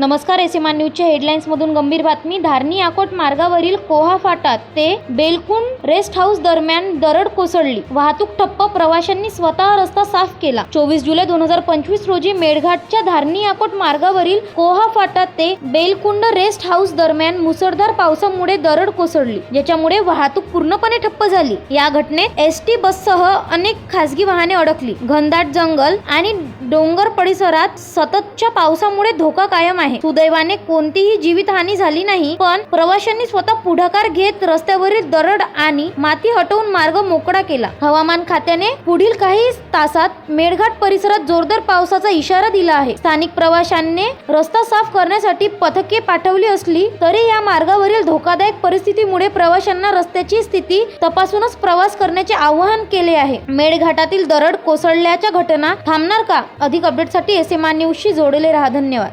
नमस्कार एसीमा न्यूजच्या हेडलाईन्स मधून गंभीर बातमी. धारणी आकोट मार्गावरील कोहा फाटा ते बेलकुंड रेस्ट हाऊस दरम्यान दरड कोसळली. वाहतूक ठप्प प्रवाशांनी स्वतः रस्ता साफ केला. चोवीस जुलै दोन हजार पंचवीस रोजी मेळघाटच्या धारणी आकोट मार्गावरील कोहा फाटा ते बेलकुंड रेस्ट हाऊस दरम्यान मुसळधार पावसामुळे दरड कोसळली. ज्याच्यामुळे वाहतूक पूर्णपणे ठप्प झाली. या घटनेत एस टी बससह अनेक खासगी वाहने अडकली. घनदाट जंगल आणि डोंगर परिसरात सततच्या पावसामुळे धोका कायम आहे. आहे. सुदैवाने कोणतीही जीवितहानी झाली नाही पण प्रवाशांनी स्वतः पुढाकार घेत रस्त्यावरील दरड आणि माती हटवून मार्ग मोकळा केला. हवामान खात्याने पुढील काही तासात मेळघाट परिसरात जोरदार पावसाचा इशारा दिला आहे. स्थानिक प्रवाशांनी रस्ता साफ करण्यासाठी पथके पाठवली असली तरी या मार्गावरील धोकादायक परिस्थितीमुळे प्रवाशांना रस्त्याची स्थिती तपासूनच प्रवास करण्याचे आवाहन केले आहे. मेळघाटातील दरड कोसळल्याच्या घटना थांबणार का? अधिक अपडेटसाठी एस एम न्यूजशी जोडले राहा. धन्यवाद.